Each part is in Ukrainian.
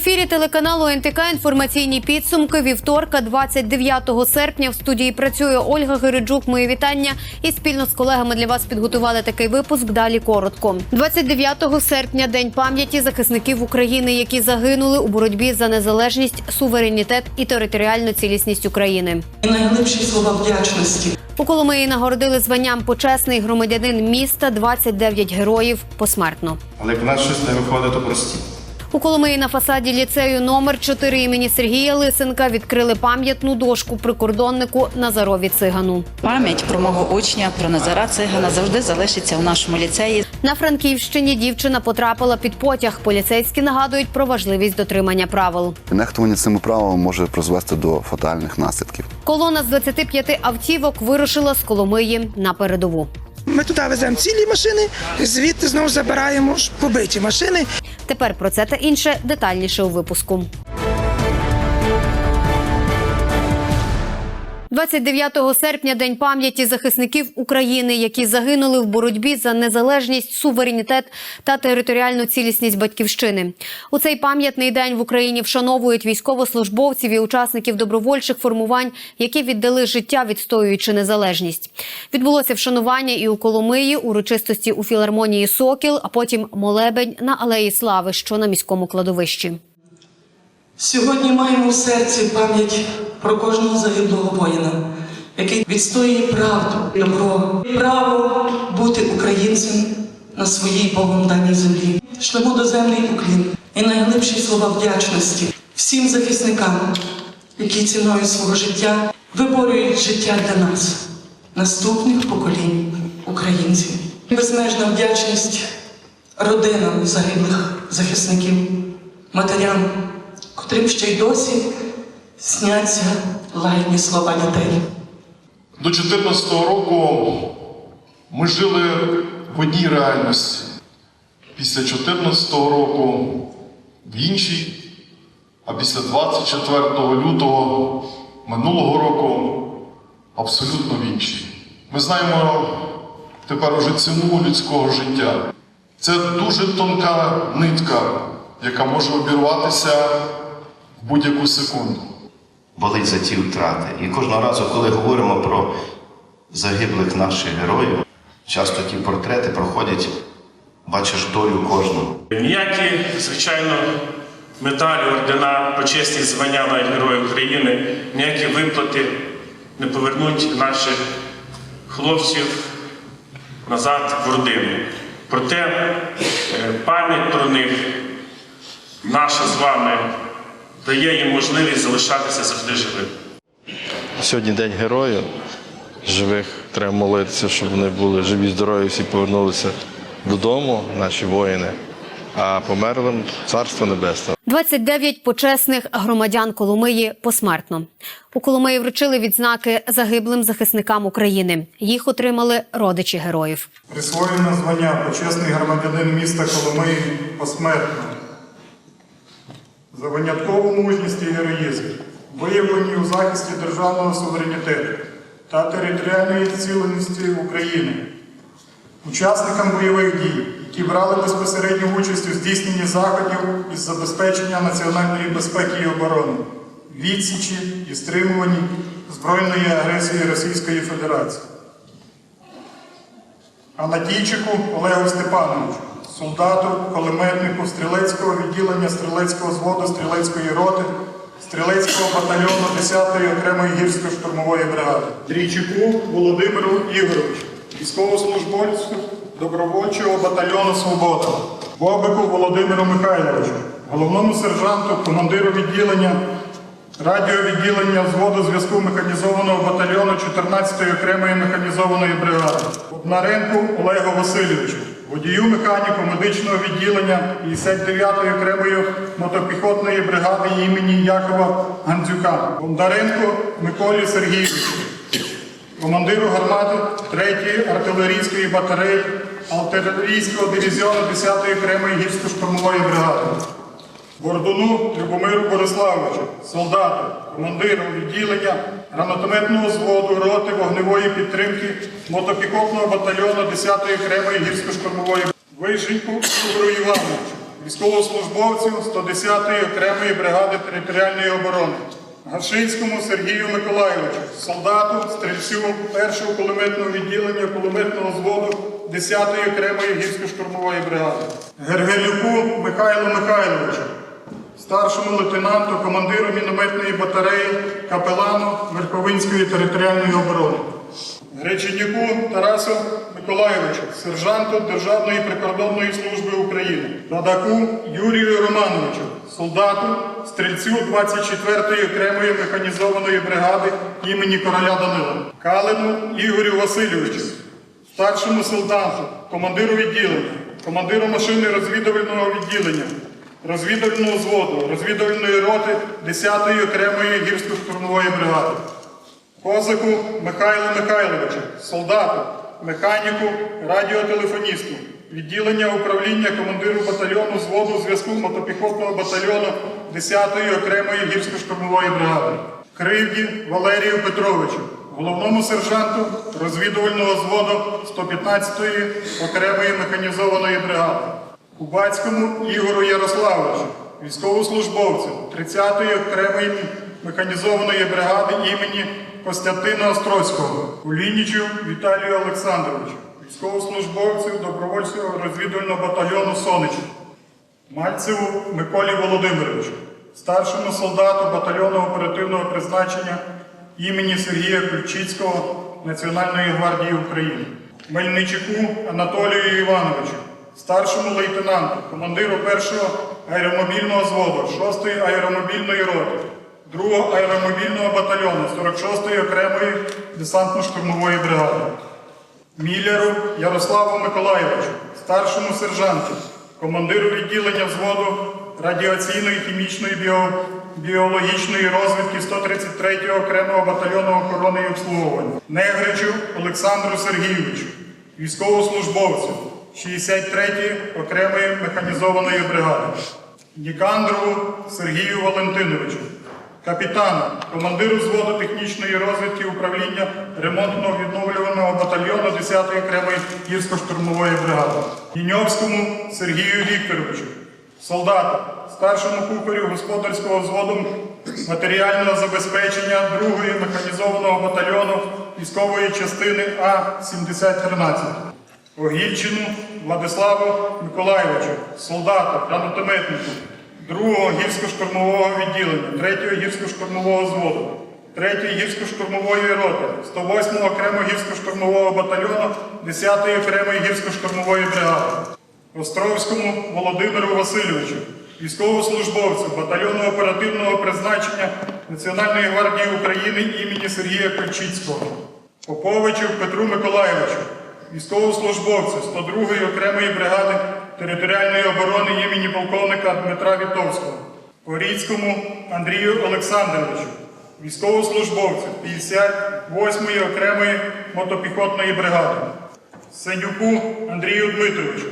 ефірі телеканалу НТК інформаційні підсумки вівторка, 29 серпня. В студії працює Ольга Гириджук. Мої вітання і спільно з колегами для вас підготували такий випуск. Далі коротко. 29 серпня день пам'яті захисників України, які загинули у боротьбі за незалежність, суверенітет і територіальну цілісність України. Найглибші слова вдячності. У Коломиї нагородили званням почесний громадянин міста 29 героїв посмертно. Але як в нас щось не виходить, то прості. У Коломиї на фасаді ліцею номер 4 імені Сергія Лисенка відкрили пам'ятну дошку прикордоннику Назарові Цигану. Пам'ять про мого учня, про Назара Цигана завжди залишиться у нашому ліцеї. На Франківщині дівчина потрапила під потяг. Поліцейські нагадують про важливість дотримання правил. Нехтування цими правилами може призвести до фатальних наслідків. Колона з 25 автівок вирушила з Коломиї на передову. Ми туди веземо цілі машини, звідти знову забираємо побиті машини. Тепер про це та інше детальніше у випуску. 29 серпня день пам'яті захисників України, які загинули в боротьбі за незалежність, суверенітет та територіальну цілісність батьківщини. У цей пам'ятний день в Україні вшановують військовослужбовців і учасників добровольчих формувань, які віддали життя, відстоюючи незалежність. Відбулося вшанування і у Коломиї, урочистості у філармонії Сокіл, а потім молебень на алеї Слави, що на міському кладовищі. Сьогодні маємо в серці пам'ять про кожного загиблого воїна, який відстоює правду, добро, право бути українцем на своїй Богом даній землі. Шлемо доземний уклін і найглибші слова вдячності всім захисникам, які ціною свого життя виборюють життя для нас, наступних поколінь українців. Безмежна вдячність родинам загиблих захисників, матерям, котрим ще й досі сняться лагідні слова дітей. До 2014 року ми жили в одній реальності. Після 2014 року в іншій, а після 24 лютого минулого року абсолютно в іншій. Ми знаємо тепер уже ціну людського життя. Це дуже тонка нитка, яка може обірватися в будь-яку секунду. Болить за ті втрати. І кожного разу, коли говоримо про загиблих наших героїв, часто ті портрети проходять, бачиш долю кожного. Ніякі, звичайно, медалі, ордена, почесні звання навіть Героїв України, ніякі виплати не повернуть наших хлопців назад в родину. Проте е, пам'ять про них, наша з вами, дає їм можливість залишатися завжди живими. Сьогодні день героїв живих. Треба молитися, щоб вони були живі, здорові, всі повернулися додому, наші воїни, а померлим царство небесне. 29 почесних громадян Коломиї посмертно. У Коломиї вручили відзнаки загиблим захисникам України. Їх отримали родичі героїв. Присвоєно звання почесний громадянин міста Коломиї посмертно. За виняткову мужність і героїзм, виявлені у захисті державного суверенітету та територіальної цілісності України, учасникам бойових дій, які брали безпосередню участь у здійсненні заходів із забезпечення національної безпеки і оборони, відсічі і стримуванні збройної агресії Російської Федерації. Анатійчику Олегу Степановичу, солдату, кулеметнику стрілецького відділення стрілецького зводу стрілецької роти, стрілецького батальйону 10-ї окремої гірсько-штурмової бригади. Дрійчику Володимиру Ігоровичу, військовослужбовцю добровольчого батальйону Свобода, Бобику Володимиру Михайловичу, головному сержанту, командиру відділення Радіовідділення взводу зв'язку механізованого батальйону 14-ї окремої механізованої бригади. Бондаренку Олегу Васильовичу, водію механіку медичного відділення 59-ї окремої мотопіхотної бригади імені Якова Гандзюка. Бондаренко Миколі Сергійовичу, командиру гармати 3-ї артилерійської батареї артилерійського дивізіону 10-ї окремої гірсько-штурмової бригади. Бордуну Любомиру Бориславовичу, солдату, командиру відділення гранатометного взводу роти вогневої підтримки мотопіхотного батальйону 10-ї окремої гірсько-штурмової Вишеньку Ігору Івановичу, військовослужбовцю 110-ї окремої бригади територіальної оборони, Гашинському Сергію Миколайовичу, солдату, стрільцю 1-го кулеметного відділення кулеметного взводу 10-ї окремої гірсько-штурмової бригади, Гергелюку Михайлу Михайловичу, старшому лейтенанту, командиру мінометної батареї, капелану Верховинської територіальної оборони. Греченюку Тарасу Миколайовичу, сержанту Державної прикордонної служби України, Радаку Юрію Романовичу, солдату, стрільцю 24-ї окремої механізованої бригади імені короля Данила, Калину Ігорю Васильовичу, старшому сержанту, командиру відділення, командиру машини розвідувального відділення, розвідувального взводу, розвідувальної роти 10-ї окремої гірсько-штурмової бригади. Козаку Михайлу Михайловичу, солдату, механіку, радіотелефоністу, відділення управління командиру батальйону зводу зв'язку мотопіхотного батальйону 10-ї окремої гірсько-штурмової бригади, Кривді Валерію Петровичу, головному сержанту розвідувального зводу 115-ї окремої механізованої бригади, Кубацькому Ігору Ярославовичу, військовослужбовцю 30-ї окремої механізованої бригади імені Костянтина Острозького, Кулінічу Віталію Олександровичу, військовослужбовцю добровольського розвідувального батальйону Сонич, Мальцеву Миколі Володимировичу, старшому солдату батальйону оперативного призначення імені Сергія Ключицького Національної гвардії України, Мельничуку Анатолію Івановичу, старшому лейтенанту, командиру першого аеромобільного зводу 6-ї аеромобільної роти, 2-го аеромобільного батальйону 46-ї окремої десантно-штурмової бригади. Міляру Ярославу Миколайовичу, старшому сержанту, командиру відділення взводу радіаційної, хімічної, біо, біологічної розвідки 133-го окремого батальйону охорони і обслуговування, Негричу Олександру Сергійовичу, військовослужбовцю 63-ї окремої механізованої бригади, Нікандрову Сергію Валентиновичу, капітану, командиру взводу технічної розвідки управління ремонтного відновлюваного батальйону 10-ї окремої гірсько-штурмової бригади, Єньовському Сергію Вікторовичу, солдату, старшому кухарю господарського взводу матеріального забезпечення 2-ї механізованого батальйону військової частини А-7013. Огільчину Владиславу Миколайовичу, солдату, гранатометнику, 2-го гірсько-штурмового відділення, 3-го гірсько-штурмового взводу, 3-ї гірсько-штурмової роти, 108-го окремого гірсько-штурмового батальйону, 10-ї окремої гірсько-штурмової бригади, Островському Володимиру Васильовичу, військовослужбовцю батальйону оперативного призначення Національної гвардії України імені Сергія Ключицького, Поповичу Петру Миколайовичу, військовослужбовцю 102-ї окремої бригади територіальної оборони імені полковника Дмитра Вітовського, Поріцькому Андрію Олександровичу, військовослужбовцю 58-ї окремої мотопіхотної бригади, Сенюку Андрію Дмитровичу,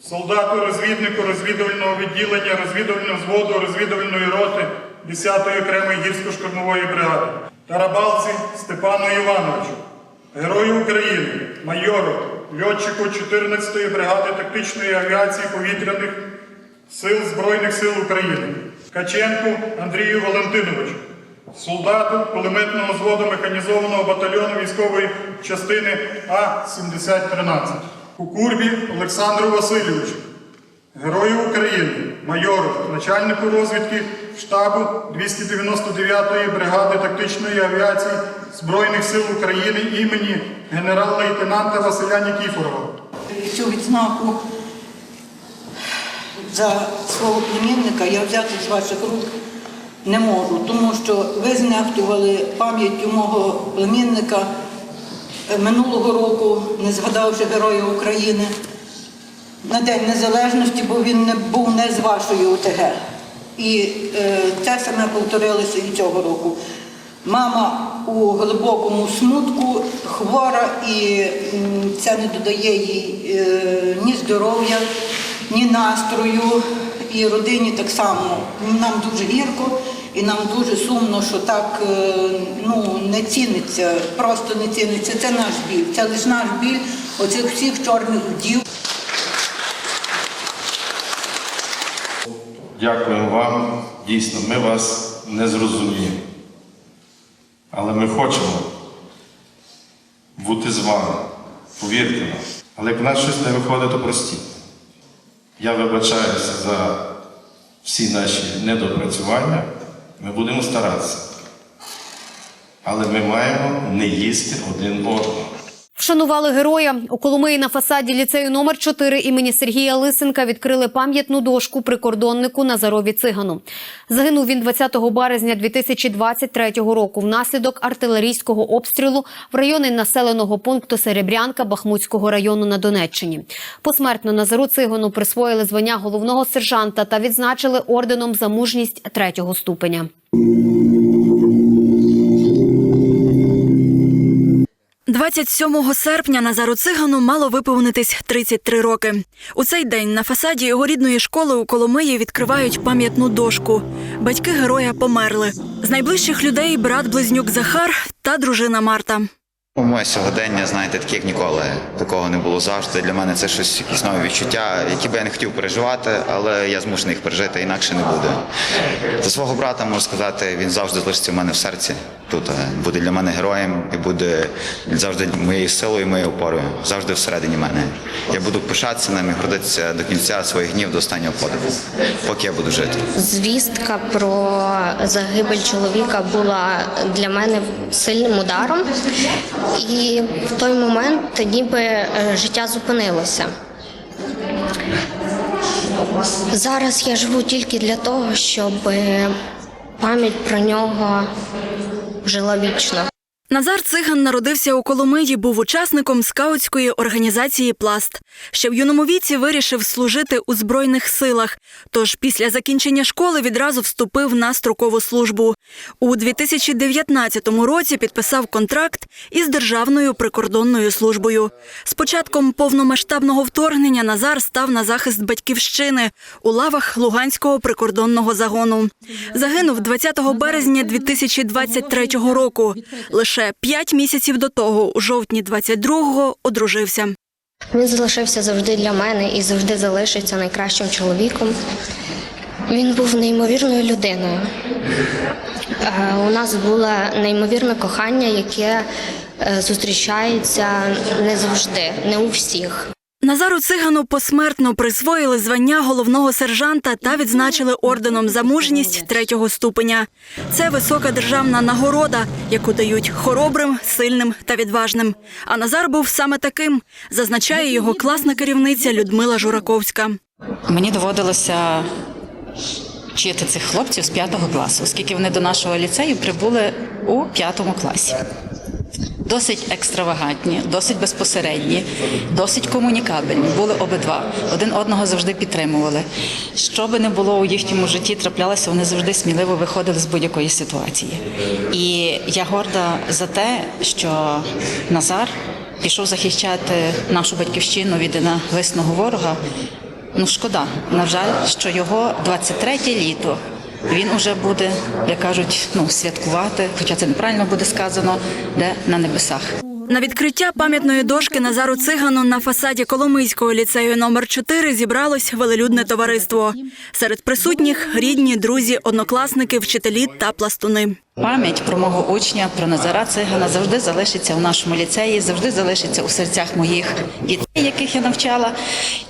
солдату розвіднику розвідувального відділення розвідувального взводу розвідувальної роти 10-ї окремої гірсько-штурмової бригади, Тарабалці Степану Івановичу, Герою України, майору, льотчику 14-ї бригади тактичної авіації повітряних сил Збройних сил України, Каченку Андрію Валентиновичу, солдату кулеметного взводу механізованого батальйону військової частини А-7013, Кукурбі Олександру Васильовичу, Герою України, майору, начальнику розвідки штабу 299-ї бригади тактичної авіації Збройних сил України імені генерал-лейтенанта Василя Нікіфорова. Цю відзнаку за свого племінника я взяти з ваших рук не можу, тому що ви знехтували пам'яттю мого племінника е, минулого року, не згадавши Героя України на День Незалежності, бо він не був не з вашої ОТГ. І е, це саме повторилося і цього року. Мама у глибокому смутку, хвора, і це не додає їй е, ні здоров'я, ні настрою. І родині так само. Нам дуже гірко і нам дуже сумно, що так е, ну, не ціниться, просто не ціниться. Це наш біль. Це лише наш біль оцих всіх чорних вдів. Дякуємо вам. Дійсно, ми вас не зрозуміємо. Але ми хочемо бути з вами. Повірте нам. Але як в нас щось не виходить, то простіть. Я вибачаюся за всі наші недопрацювання. Ми будемо старатися. Але ми маємо не їсти один одного. Вшанували героя. У Коломиї на фасаді ліцею номер 4 імені Сергія Лисенка відкрили пам'ятну дошку прикордоннику Назарові Цигану. Загинув він 20 березня 2023 року внаслідок артилерійського обстрілу в районі населеного пункту Серебрянка Бахмутського району на Донеччині. Посмертно Назару Цигану присвоїли звання головного сержанта та відзначили орденом за мужність третього ступеня. 27 серпня Назару Цигану мало виповнитись 33 роки. У цей день на фасаді його рідної школи у Коломиї відкривають пам'ятну дошку. Батьки героя померли. З найближчих людей брат близнюк Захар та дружина Марта. Моє сьогодення, знаєте, таке як ніколи. Такого не було завжди. Для мене це щось якісь нові відчуття, які би я не хотів переживати, але я змушений їх пережити, інакше не буде. За свого брата можу сказати, він завжди залишиться в мене в серці. Тут е, буде для мене героєм і буде завжди моєю силою, моєю опорою, завжди всередині мене. Я буду пишатися ним і гордитися до кінця своїх днів до останнього подиху, поки я буду жити. Звістка про загибель чоловіка була для мене сильним ударом, і в той момент ніби е, життя зупинилося. Зараз я живу тільки для того, щоб е, пам'ять про нього жила вічно. Назар Циган народився у Коломиї, був учасником скаутської організації Пласт. Ще в юному віці вирішив служити у збройних силах. Тож після закінчення школи відразу вступив на строкову службу. У 2019 році підписав контракт із Державною прикордонною службою. З початком повномасштабного вторгнення Назар став на захист батьківщини у лавах Луганського прикордонного загону. Загинув 20 березня 2023 року. Лише п'ять місяців до того, у жовтні 22-го, одружився. Він залишився завжди для мене і завжди залишиться найкращим чоловіком. Він був неймовірною людиною. Е, У нас було неймовірне кохання, яке е, зустрічається не завжди, не у всіх. Назару Цигану посмертно присвоїли звання головного сержанта та відзначили орденом за мужність третього ступеня. Це висока державна нагорода, яку дають хоробрим, сильним та відважним. А Назар був саме таким, зазначає його класна керівниця Людмила Жураковська. Мені доводилося вчити цих хлопців з п'ятого класу, оскільки вони до нашого ліцею прибули у п'ятому класі. Досить екстравагантні, досить безпосередні, досить комунікабельні. Були обидва. Один одного завжди підтримували. Що би не було у їхньому житті, траплялося, вони завжди сміливо виходили з будь-якої ситуації. І я горда за те, що Назар пішов захищати нашу батьківщину від ненависного ворога. Ну, шкода, на жаль, що його 23 літо він уже буде, як кажуть, ну святкувати, хоча це неправильно буде сказано, де на небесах. На відкриття пам'ятної дошки Назару Цигану на фасаді Коломийського ліцею номер 4 зібралось велелюдне товариство. Серед присутніх рідні, друзі, однокласники, вчителі та пластуни. Пам'ять про мого учня, про Назара Цигана завжди залишиться у нашому ліцеї, завжди залишиться у серцях моїх дітей, яких я навчала.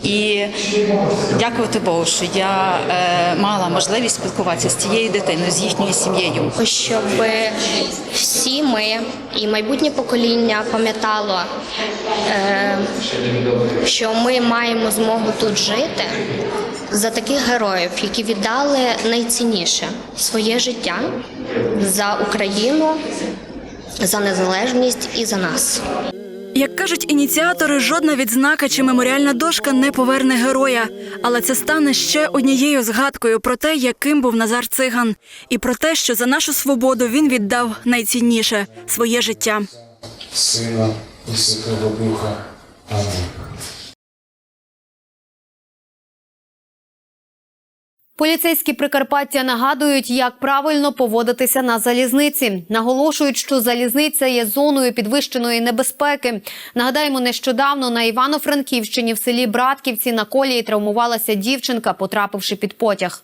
І дякувати Богу, що я е, мала можливість спілкуватися з цією дитиною, з їхньою сім'єю. Щоб всі ми і майбутнє покоління пам'ятало, е, що ми маємо змогу тут жити за таких героїв, які віддали найцінніше своє життя за Україну, за незалежність і за нас. Як кажуть ініціатори, жодна відзнака чи меморіальна дошка не поверне героя, але це стане ще однією згадкою про те, яким був Назар Циган, і про те, що за нашу свободу він віддав найцінніше своє життя. Сина і Святого Духа. Амінь. Поліцейські Прикарпаття нагадують, як правильно поводитися на залізниці. Наголошують, що залізниця є зоною підвищеної небезпеки. Нагадаємо, нещодавно на Івано-Франківщині в селі Братківці на колії травмувалася дівчинка, потрапивши під потяг.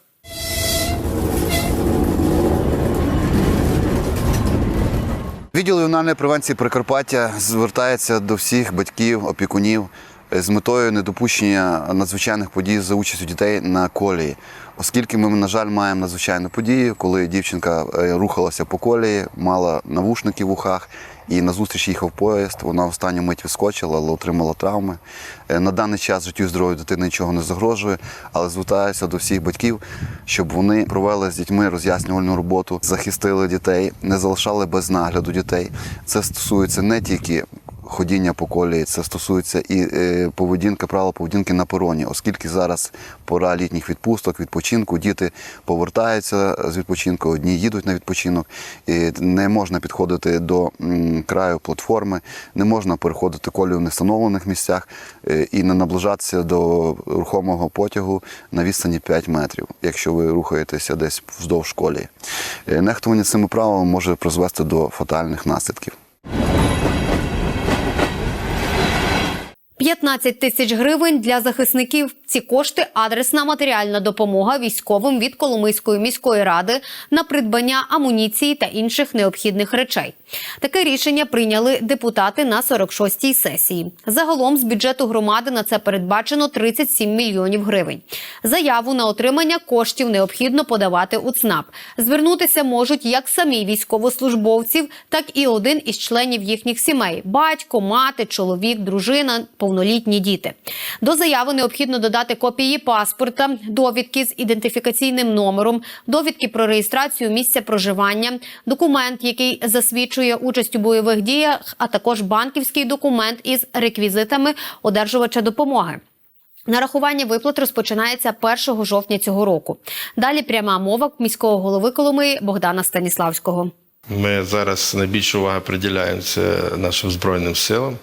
Відділ ювенальної превенції Прикарпаття звертається до всіх батьків, опікунів з метою недопущення надзвичайних подій за участю дітей на колії. Оскільки ми, на жаль, маємо надзвичайну подію, коли дівчинка е, рухалася по колії, мала навушники в ухах і назустріч їхав поїзд. Вона в останню мить відскочила, але отримала травми. Е, На даний час життю і здоров'ю дитини нічого не загрожує, але звертаюся до всіх батьків, щоб вони провели з дітьми роз'яснювальну роботу, захистили дітей, не залишали без нагляду дітей. Це стосується не тільки ходіння по колії, це стосується і е, поведінки, правил поведінки на пероні, оскільки зараз пора літніх відпусток, відпочинку, діти повертаються з відпочинку, одні їдуть на відпочинок, і не можна підходити до краю платформи, не можна переходити колію в нестановлених місцях е, і не наближатися до рухомого потягу на відстані 5 метрів, якщо ви рухаєтеся десь вздовж колії. Е, Нехтування цими правилами може призвести до фатальних наслідків. 15 тисяч гривень для захисників. Ці кошти адресна матеріальна допомога військовим від Коломийської міської ради на придбання амуніції та інших необхідних речей. Таке рішення прийняли депутати на 46-й сесії. Загалом з бюджету громади на це передбачено 37 мільйонів гривень. Заяву на отримання коштів необхідно подавати у ЦНАП. Звернутися можуть як самі військовослужбовців, так і один із членів їхніх сімей: батько, мати, чоловік, дружина, повнолітні діти. До заяви необхідно додати копії паспорта, довідки з ідентифікаційним номером, довідки про реєстрацію місця проживання, документ, який засвідчує участь у бойових діях, а також банківський документ із реквізитами одержувача допомоги. Нарахування виплат розпочинається 1 жовтня цього року. Далі пряма мова міського голови Коломиї Богдана Станіславського. Ми зараз найбільше уваги приділяємо нашим Збройним силам.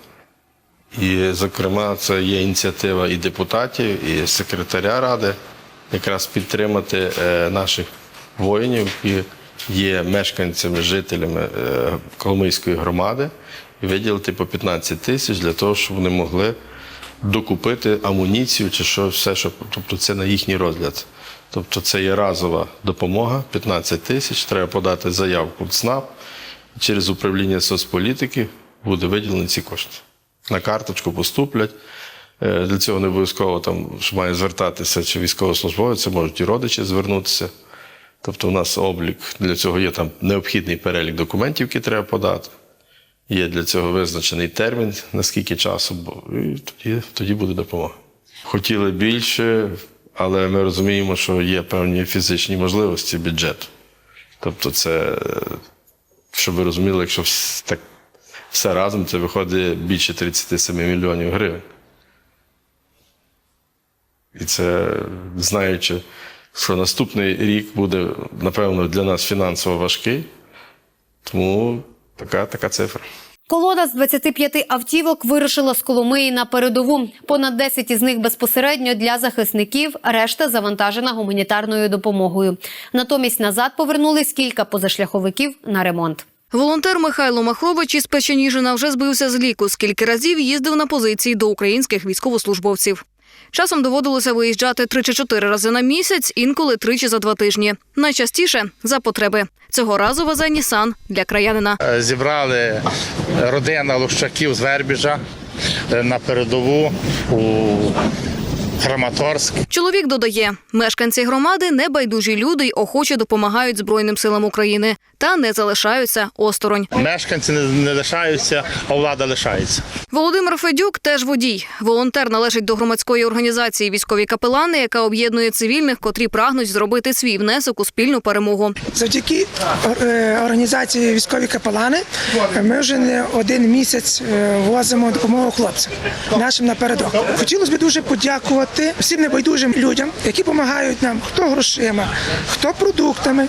І, зокрема, це є ініціатива і депутатів, і секретаря ради якраз підтримати е, наших воїнів, які є мешканцями, жителями е, Коломийської громади, і виділити по 15 тисяч для того, щоб вони могли докупити амуніцію чи що, все, що тобто це на їхній розгляд. Тобто це є разова допомога, 15 тисяч. Треба подати заявку в ЦНАП. Через управління соцполітики буде виділені ці кошти. На карточку поступлять. Е, Для цього не обов'язково там має звертатися чи військовослужбовець, це можуть і родичі звернутися. Тобто у нас облік для цього є там необхідний перелік документів, які треба подати. Є для цього визначений термін, наскільки часу, і тоді, тоді буде допомога. Хотіли більше, але ми розуміємо, що є певні фізичні можливості бюджету. Тобто, це, е, щоб ви розуміли, якщо так, все разом, це виходить більше 37 мільйонів гривень. І це знаючи, що наступний рік буде, напевно, для нас фінансово важкий, тому така, така цифра. Колода з 25 автівок вирушила з Коломиї на передову. Понад 10 із них безпосередньо для захисників, решта завантажена гуманітарною допомогою. Натомість назад повернулись кілька позашляховиків на ремонт. Волонтер Михайло Махрович із Печеніжина вже збився з ліку, скільки разів їздив на позиції до українських військовослужбовців. Часом доводилося виїжджати три чи чотири рази на місяць, інколи тричі за два тижні. Найчастіше за потреби. Цього разу везе Нісан для краянина. Е, Зібрали родина Лущаків з Вербіжа е, на передову у Краматорськ. Чоловік додає, мешканці громади небайдужі люди й охоче допомагають Збройним силам України та не залишаються осторонь. Мешканці не, лишаються, а влада лишається. Володимир Федюк теж водій. Волонтер належить до громадської організації Військові капелани, яка об'єднує цивільних, котрі прагнуть зробити свій внесок у спільну перемогу. Завдяки е, організації військові капелани ми вже не один місяць е, возимо допомогу хлопцям нашим напередок. Хотілося б дуже подякувати всім небайдужим людям, які допомагають нам хто грошима, хто продуктами,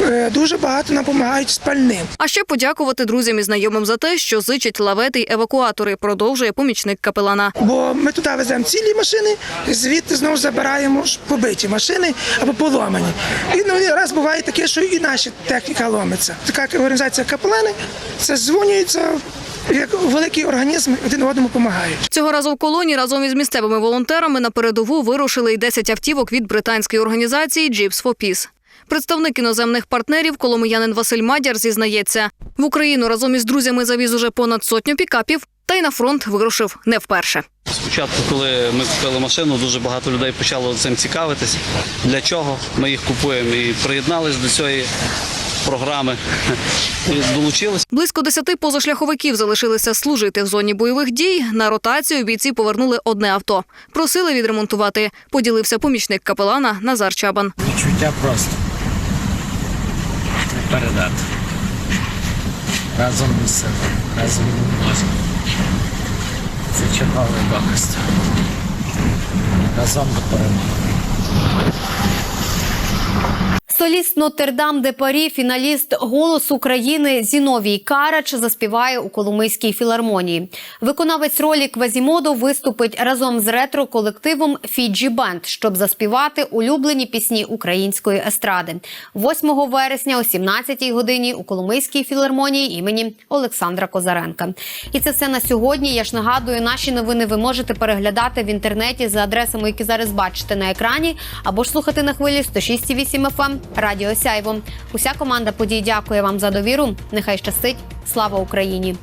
е, дуже багато нам допомагають з пальним. А ще подякувати друзям і знайомим за те, що зичать лавети й евакуатори, продовжує помічник капелана. Бо ми туди веземо цілі машини, звідти знову забираємо побиті машини або поломані. І ну, раз буває таке, що і наші техніка ломиться. Така організація капелани це дзвонюється як великий організм, один одному допомагають. Цього разу в колоні разом із місцевими волонтерами на передову вирушили й 10 автівок від британської організації Jeeps for Peace. Представник іноземних партнерів коломиянин Василь Мадяр зізнається, в Україну разом із друзями завіз уже понад сотню пікапів, та й на фронт вирушив не вперше. Спочатку, коли ми купили машину, дуже багато людей почало цим цікавитись. Для чого ми їх купуємо і приєднались до цієї програми. І долучились. Близько десяти позашляховиків залишилися служити в зоні бойових дій. На ротацію бійці повернули одне авто. Просили відремонтувати. Поділився помічник капелана Назар Чабан. Відчуття просто не передати. Разом сила, разом можемо. Це черговий доказ. Разом до перемоги. Соліст Нотр-Дам де Парі, фіналіст Голос України Зіновій Карач заспіває у Коломийській філармонії. Виконавець ролі Квазімодо виступить разом з ретро-колективом Фіджі Бенд, щоб заспівати улюблені пісні української естради. 8 вересня о 17 годині у Коломийській філармонії імені Олександра Козаренка. І це все на сьогодні. Я ж нагадую, наші новини ви можете переглядати в інтернеті за адресами, які зараз бачите на екрані, або ж слухати на хвилі 106,8 FM Радіо Сяйво. Уся команда подій дякує вам за довіру. Нехай щастить. Слава Україні!